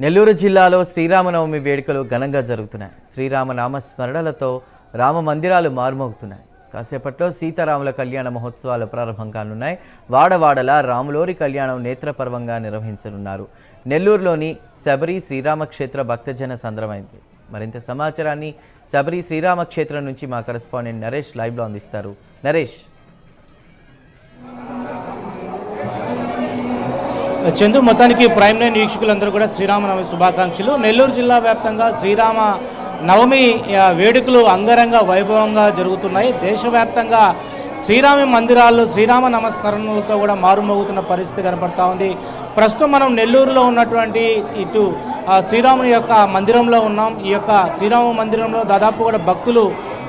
నెల్లూరు జిల్లాలో శ్రీరామనవమి వేడుకలు ఘనంగా జరుగుతున్నాయి. శ్రీరామనామ స్మరణలతో రామ మందిరాలు మారుమోగుతున్నాయి. కాసేపట్లో సీతారాముల కళ్యాణ మహోత్సవాలు ప్రారంభం కానున్నాయి. వాడవాడలా రాములోరి కళ్యాణం నేత్రపర్వంగా నిర్వహించనున్నారు. నెల్లూరులోని శబరి శ్రీరామక్షేత్ర భక్తజన సంద్రమైంది. మరింత సమాచారాన్ని శబరి శ్రీరామక్షేత్రం నుంచి మా కరెస్పాండెంట్ నరేష్ లైవ్లో అందిస్తారు. నరేష్. చందు మొత్తానికి ప్రైమ్ లైన్ వీక్షకులందరూ కూడా శ్రీరామనవమి శుభాకాంక్షలు. నెల్లూరు జిల్లా వ్యాప్తంగా శ్రీరామ నవమి వేడుకలు అంగరంగ వైభవంగా జరుగుతున్నాయి. దేశవ్యాప్తంగా శ్రీరామ మందిరాల్లో శ్రీరామ నమస్మరణలతో కూడా మారుమోగుతున్న పరిస్థితి కనపడతా ఉంది. ప్రస్తుతం మనం నెల్లూరులో ఉన్నటువంటి ఇటు శ్రీరాముని యొక్క మందిరంలో ఉన్నాం. ఈ యొక్క శ్రీరామ మందిరంలో దాదాపు కూడా భక్తులు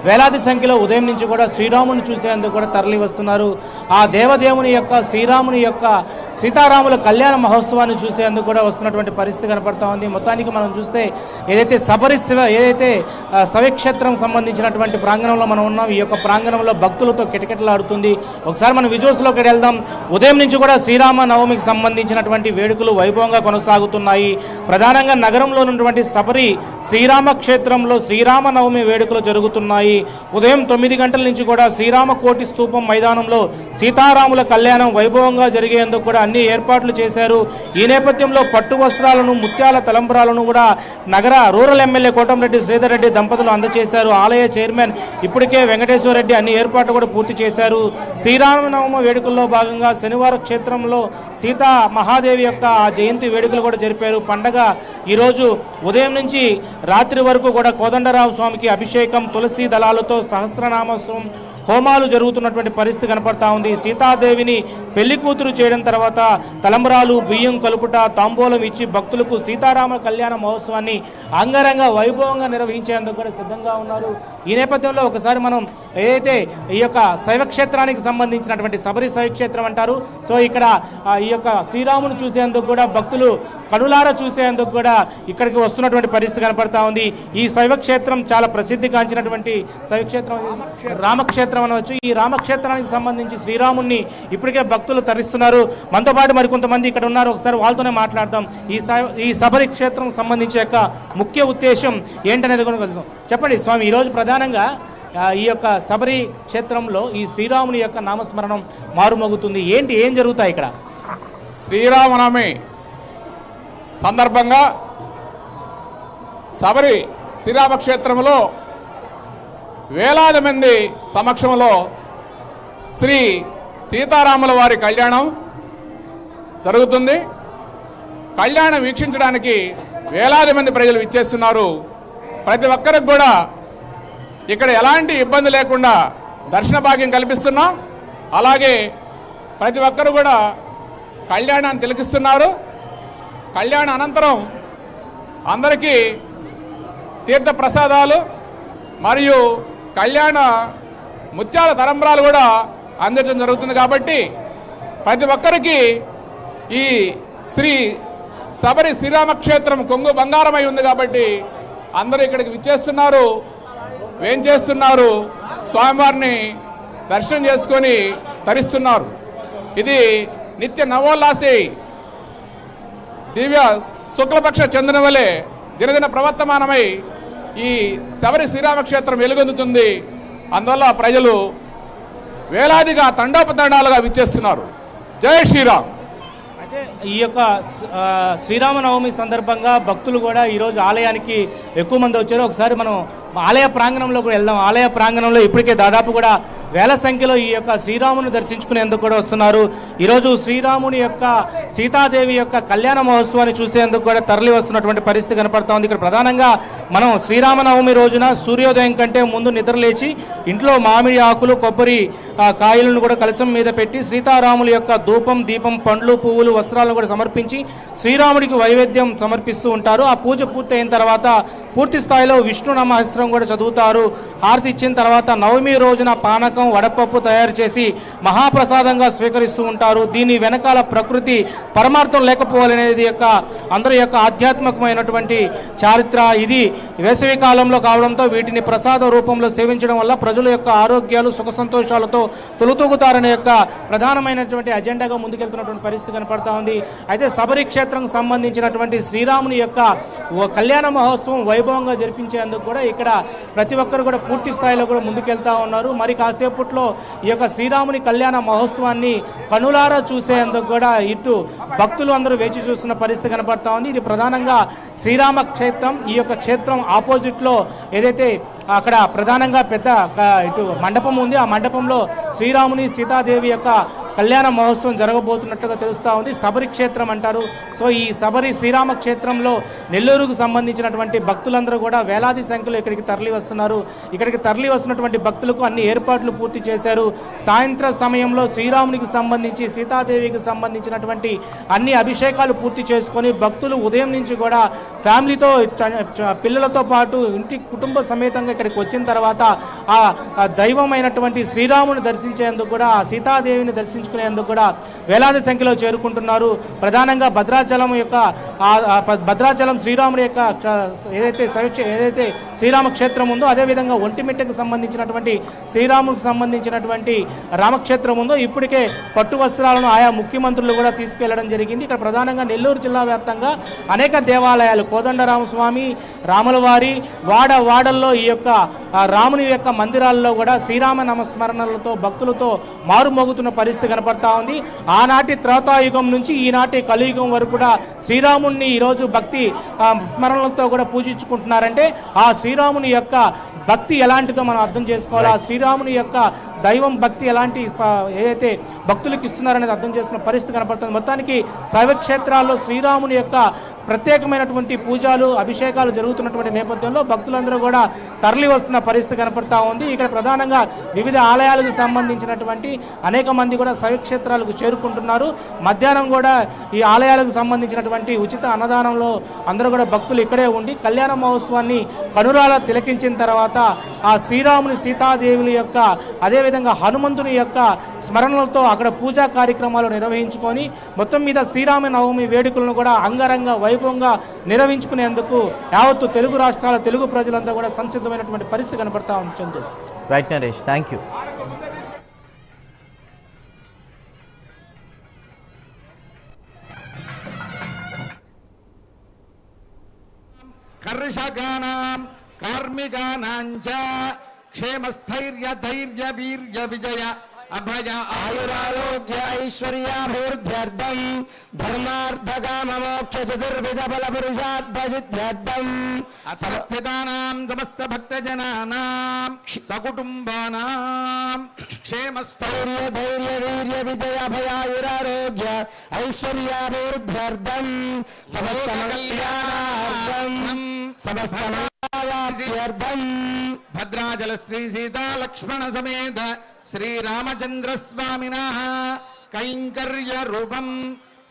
వేలాది సంఖ్యలో ఉదయం నుంచి కూడా శ్రీరాముని చూసేందుకు కూడా తరలి వస్తున్నారు. ఆ దేవదేవుని యొక్క శ్రీరాముని యొక్క సీతారాముల కళ్యాణ మహోత్సవాన్ని చూసేందుకు కూడా వస్తున్నటువంటి పరిస్థితి కనపడతా ఉంది. మొత్తానికి మనం చూస్తే ఏదైతే శబరి శివ ఏదైతే ఆ, సంబంధించినటువంటి ప్రాంగణంలో మనం ఉన్నాం ఈ యొక్క ప్రాంగణంలో భక్తులతో కిటకిటలాడుతుంది. ఒకసారి మనం విజువల్స్లోకి వెళ్దాం. ఉదయం నుంచి కూడా శ్రీరామ నవమికి సంబంధించినటువంటి వేడుకలు వైభవంగా కొనసాగుతున్నాయి. ప్రధానంగా నగరంలో ఉన్నటువంటి సబరి శ్రీరామ క్షేత్రంలో శ్రీరామ నవమి వేడుకలు జరుగుతున్నాయి. ఉదయం తొమ్మిది గంటల నుంచి కూడా శ్రీరామ కోటి స్తూపం మైదానంలో సీతారాముల కళ్యాణం వైభవంగా జరిగేందుకు కూడా అన్ని ఏర్పాట్లు చేశారు. ఈ నేపథ్యంలో పట్టు వస్త్రాలను ముత్యాల తలంబరాలను కూడా నగర రూరల్ ఎమ్మెల్యే కోటంరెడ్డి శ్రీధర్ రెడ్డి దంపతులు అందజేశారు ఆలయ చైర్మన్ ఇప్పటికే వెంకటేశ్వర రెడ్డి అన్ని ఏర్పాట్లు కూడా పూర్తి చేశారు. శ్రీరామనవమ వేడుకల్లో భాగంగా శనివారం క్షేత్రంలో సీతా మహాదేవి యొక్క ఆ జయంతి వేడుకలు కూడా జరిపారు. పండగ ఈరోజు ఉదయం నుంచి రాత్రి వరకు కూడా కోదండరావు స్వామికి అభిషేకం తులసి దళాలతో సహస్రనామస్వం హోమాలు జరుగుతున్నటువంటి పరిస్థితి కనపడతా ఉంది. సీతాదేవిని పెళ్ళి కూతురు చేయడం తర్వాత తలంబరాలు బియ్యం కలుపుట తాంబూలం ఇచ్చి భక్తులకు సీతారామ కళ్యాణ మహోత్సవాన్ని అంగరంగ వైభవంగా నిర్వహించేందుకు కూడా సిద్ధంగా ఉన్నారు. ఈ నేపథ్యంలో ఒకసారి మనం ఏదైతే ఈ యొక్క శైవక్షేత్రానికి సంబంధించినటువంటి శబరి శైవక్షేత్రం అంటారు సో ఇక్కడ ఈ యొక్క శ్రీరాముని చూసేందుకు కూడా భక్తులు కనులారా చూసేందుకు కూడా ఇక్కడికి వస్తున్నటువంటి పరిస్థితి కనపడతా ఉంది. ఈ శైవక్షేత్రం చాలా ప్రసిద్ధి కాంచినటువంటి శైవక్షేత్రం రామక్షేత్రం. అనవచ్చు ఈ రామక్షేత్రానికి సంబంధించి శ్రీరాముణ్ణి ఇప్పటికే భక్తులు తరిస్తున్నారు. మనతో పాటు మరికొంతమంది ఇక్కడ ఉన్నారు. ఒకసారి వాళ్ళతోనే మాట్లాడదాం. ఈ సై- ఈ శబరి క్షేత్రం సంబంధించి యొక్క ముఖ్య ఉద్దేశం ఏంటనేది కూడా కలుద్దాం చెప్పండి స్వామి ఈరోజు ప్రధానంగా ఈ యొక్క శబరి క్షేత్రంలో ఈ శ్రీరాముని యొక్క నామస్మరణం మారుమోగుతుంది. ఏంటి ఏం జరుగుతాయి ఇక్కడ? శ్రీరామనవమి సందర్భంగా శబరి శ్రీరామక్షేత్రంలో వేలాది మంది సమక్షంలో శ్రీ సీతారాముల వారి కళ్యాణం జరుగుతుంది. కళ్యాణం వీక్షించడానికి వేలాది మంది ప్రజలు విచ్చేస్తున్నారు. ప్రతి ఒక్కరికి కూడా ఇక్కడ ఎలాంటి ఇబ్బంది లేకుండా దర్శన భాగ్యం కల్పిస్తున్నాం. అలాగే ప్రతి ఒక్కరు కూడా కళ్యాణాన్ని తిలకిస్తున్నారు. కళ్యాణ అనంతరం అందరికీ తీర్థ ప్రసాదాలు మరియు కళ్యాణ ముత్యాల తరంబరాలు కూడా అందించడం జరుగుతుంది కాబట్టి ప్రతి ఒక్కరికి ఈ శ్రీ శబరి శ్రీరామక్షేత్రం కొంగు బంగారమై ఉంది కాబట్టి అందరూ ఇక్కడికి విచ్చేస్తున్నారు. ఏం చేస్తున్నారు? స్వామివారిని దర్శనం చేసుకొని తరిస్తున్నారు. ఇది నిత్య నవోల్లాసి. దివ్య శుక్లపక్ష చంద్రుని వలె దినదిన ప్రవర్తమానమై ఈ శబరి శ్రీరామక్షేత్రం వెలుగొందుతుంది. అందువల్ల ప్రజలు వేలాదిగా తండోపతండాలుగా విచ్చేస్తున్నారు. జై శ్రీరామ్. ఈ యొక్క శ్రీరామనవమి సందర్భంగా భక్తులు కూడా ఈరోజు ఆలయానికి ఎక్కువ మంది వచ్చారు. ఒకసారి మనం ఆలయ ప్రాంగణంలో కూడా వెళ్దాం. ఆలయ ప్రాంగణంలో ఇప్పటికే దాదాపు కూడా వేల సంఖ్యలో ఈ యొక్క శ్రీరాముని దర్శించుకునేందుకు కూడా వస్తున్నారు. ఈరోజు శ్రీరాముని యొక్క సీతాదేవి యొక్క కళ్యాణ మహోత్సవాన్ని చూసేందుకు కూడా తరలి వస్తున్నటువంటి పరిస్థితి కనపడతా ఉంది ఇక్కడ ప్రధానంగా మనం శ్రీరామనవమి రోజున సూర్యోదయం కంటే ముందు నిద్రలేచి ఇంట్లో మామిడి ఆకులు కొబ్బరి కాయలను కూడా కలశం మీద పెట్టి సీతారాముల యొక్క ధూపం దీపం పండ్లు పువ్వులు వస్త్రాలను కూడా సమర్పించి శ్రీరాముడికి వైవేద్యం సమర్పిస్తూ ఉంటారు. ఆ పూజ పూర్తయిన తర్వాత పూర్తి స్థాయిలో విష్ణు నమహస్త్రం కూడా చదువుతారు. హారతి ఇచ్చిన తర్వాత నవమి రోజున పానకం వడపప్పు తయారు చేసి మహాప్రసాదంగా స్వీకరిస్తూ ఉంటారు. దీని వెనకాల ప్రకృతి పరమార్థం లేకపోవాలనేది యొక్క అందరి యొక్క ఆధ్యాత్మికమైనటువంటి చారిత్ర. ఇది వేసవి కాలంలో కావడంతో వీటిని ప్రసాద రూపంలో సేవించడం వల్ల ప్రజల యొక్క ఆరోగ్యాలు సుఖ సంతోషాలతో తొలుతూగుతారనే యొక్క ప్రధానమైనటువంటి అజెండాగా ముందుకెళ్తున్నటువంటి పరిస్థితి కనపడతా ఉంది. అయితే శబరి క్షేత్రం సంబంధించినటువంటి శ్రీరాముని యొక్క కళ్యాణ మహోత్సవం వైభవంగా జరిపించేందుకు కూడా ఇక్కడ ప్రతి ఒక్కరు కూడా పూర్తి స్థాయిలో కూడా ముందుకెళ్తా ఉన్నారు. మరి కాసేపట్లో ఈ యొక్క శ్రీరాముని కళ్యాణ మహోత్సవాన్ని కనులారా చూసేందుకు కూడా ఇటు భక్తులు అందరూ వేచి చూస్తున్న పరిస్థితి కనపడతా ఉంది. ఇది ప్రధానంగా శ్రీరామ క్షేత్రం. ఈ యొక్క క్షేత్రం ఆపోజిట్లో ఏదైతే అక్కడ ప్రధానంగా పెద్ద ఇటు మండపం ఉంది. ఆ మండపంలో శ్రీరాముని సీతాదేవి యొక్క కళ్యాణ మహోత్సవం జరగబోతున్నట్లుగా తెలుస్తూ ఉంది. శబరి క్షేత్రం అంటారు. సో ఈ శబరి శ్రీరామ క్షేత్రంలో నెల్లూరుకు సంబంధించినటువంటి భక్తులందరూ కూడా వేలాది సంఖ్యలో ఇక్కడికి తరలి వస్తున్నారు. ఇక్కడికి తరలి వస్తున్నటువంటి భక్తులకు అన్ని ఏర్పాట్లు పూర్తి చేశారు. సాయంత్ర సమయంలో శ్రీరామునికి సంబంధించి సీతాదేవికి సంబంధించినటువంటి అన్ని అభిషేకాలు పూర్తి చేసుకొని భక్తులు ఉదయం నుంచి కూడా ఫ్యామిలీతో చ- చ- పిల్లలతో పాటు ఇంటి కుటుంబ సమేతంగా ఇక్కడికి వచ్చిన తర్వాత ఆ దైవమైనటువంటి శ్రీరాముని దర్శించేందుకు కూడా ఆ సీతాదేవిని దర్శించుకునేందుకు కూడా వేలాది సంఖ్యలో చేరుకుంటున్నారు. ప్రధానంగా భద్రాచలం యొక్క భద్రాచలం శ్రీరాముడి యొక్క ఏదైతే ఏదైతే శ్రీరామ క్షేత్రం ఉందో అదేవిధంగా ఒంటిమిట్టకు సంబంధించినటువంటి శ్రీరాముడికి సంబంధించినటువంటి రామక్షేత్రం ఉందో ఇప్పటికే పట్టు వస్త్రాలను ఆయా ముఖ్యమంత్రులు కూడా తీసుకెళ్ళడం జరిగింది. ఇక్కడ ప్రధానంగా నెల్లూరు జిల్లా వ్యాప్తంగా అనేక దేవాలయాలు కోదండరామస్వామి రాములవారి వాడ వాడల్లో ఈ యొక్క రాముని యొక్క మందిరాల్లో కూడా శ్రీరామ నామస్మరణలతో భక్తులతో మారుమోగుతున్న పరిస్థితి కనపడతా ఉంది. ఆనాటి త్రేతాయుగం నుంచి ఈనాటి కలియుగం వరకు కూడా శ్రీరాముణ్ణి ఈరోజు భక్తి స్మరణలతో కూడా పూజించుకుంటున్నారంటే ఆ శ్రీరాముని యొక్క భక్తి ఎలాంటిదో మనం అర్థం చేసుకోవాలి. ఆ శ్రీరాముని యొక్క దైవం భక్తి ఎలాంటి ఏదైతే భక్తులకు ఇస్తున్నారనేది అర్థం చేసుకున్న పరిస్థితి కనపడుతుంది. మొత్తానికి శైవక్షేత్రాల్లో శ్రీరాముని యొక్క ప్రత్యేకమైనటువంటి పూజలు అభిషేకాలు జరుగుతున్నటువంటి నేపథ్యంలో భక్తులందరూ కూడా తరలి వస్తున్న పరిస్థితి కనపడతా ఉంది. ఇక్కడ ప్రధానంగా వివిధ ఆలయాలకు సంబంధించినటువంటి అనేక మంది కూడా శైవక్షేత్రాలకు చేరుకుంటున్నారు. మధ్యాహ్నం కూడా ఈ ఆలయాలకు సంబంధించినటువంటి ఉచిత అన్నదానంలో అందరూ కూడా భక్తులు ఇక్కడే ఉండి కళ్యాణ మహోత్సవాన్ని కనురాల తిలకించిన తర్వాత ఆ శ్రీరాముని సీతాదేవుల యొక్క అదేవిధంగా హనుమంతుని యొక్క స్మరణలతో అక్కడ పూజా కార్యక్రమాలు నిర్వహించుకొని మొత్తం మీద శ్రీరామ నవమి వేడుకలను కూడా అంగరంగ వైభవంగా నిర్వహించుకునేందుకు యావత్తు తెలుగు రాష్ట్రాల తెలుగు ప్రజలంతా కూడా సంసిద్ధమైనటువంటి పరిస్థితి కనపడతా ఉంది Chandu. Right Naresh thank you కర్షకానాం కార్మికానాం చ క్షేమస్థైర్య ధైర్య వీర్య విజయ అభయ ఆయురారోగ్య ఐశ్వర్యాభివృద్ధ్యర్థం ధర్మార్థకామ మోక్ష చతుర్విధ బల పురుషార్థసిద్ధ్యర్థం సమస్థితానాం సమస్త భక్తజనానాం సకుటుంబానాం క్షేమస్థైర్య ధైర్య వీర్య విజయ అభయాయురారోగ్య ఐశ్వర్యాభివృద్ధ్యర్థం సమస్త కళ్యాణార్థం సమస్త మంగళార్థం భద్రాచల శ్రీ సీతా లక్ష్మణ సమేత శ్రీరామచంద్ర స్వామిన కైంకర్య రూపం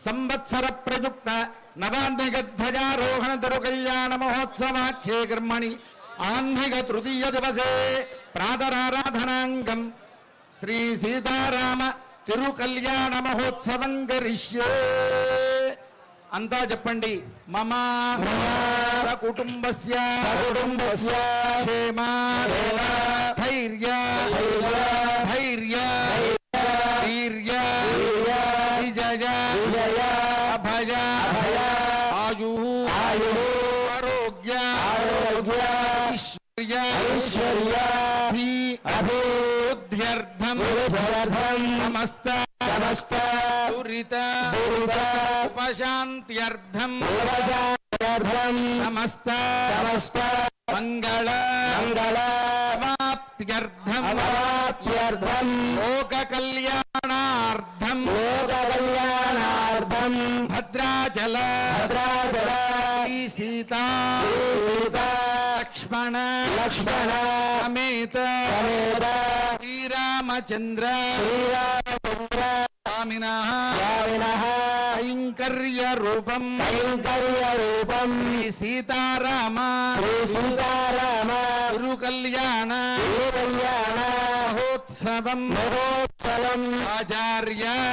సంవత్సర ప్రయుక్త నవాన్నిక ధ్వజారోహణ కళ్యాణ మహోత్సవాఖ్యే కర్మణి ఆహ్నిక తృతీయ దివసే ప్రాతరారాధనాంగం శ్రీ సీతారామ తిరు కళ్యాణ మహోత్సవం కరిష్యే అంతా చెప్పండి మమా కుటుంబస్య కుటుంబస్య క్షేమ. ధైర్య. ధైర్య. వీర్య. విజయ. విజయ. అభయ. అభయ. ఆయు. ఆయు. ఆరోగ్య. ఆరోగ్య. ఐశ్వర్య. ఐశ్వర్య. అభి. అభివృద్ధ్యర్థం సమస్త. సమస్త. దురిత. దురిత. ఉపశాంత్యర్థం. సమస్త సమస్త మంగళ మంగళ అవాప్త్యర్థం అవాప్త్యర్థం లోక కళ్యాణార్థం లోక కళ్యాణార్థం భద్రాచల భద్రాచల సీతా సీతా లక్ష్మణ లక్ష్మణ సమేత సమేత శ్రీరామచంద్ర శ్రీరామచంద్ర స్వామిన కైంకర్య రూపం. కైంకర్య రూపం. శ్రీ సీతారామ. సీతారామ. గురు కళ్యాణ కళ్యాణ మహోత్సవం. మహోత్సవం. ఆచార్య.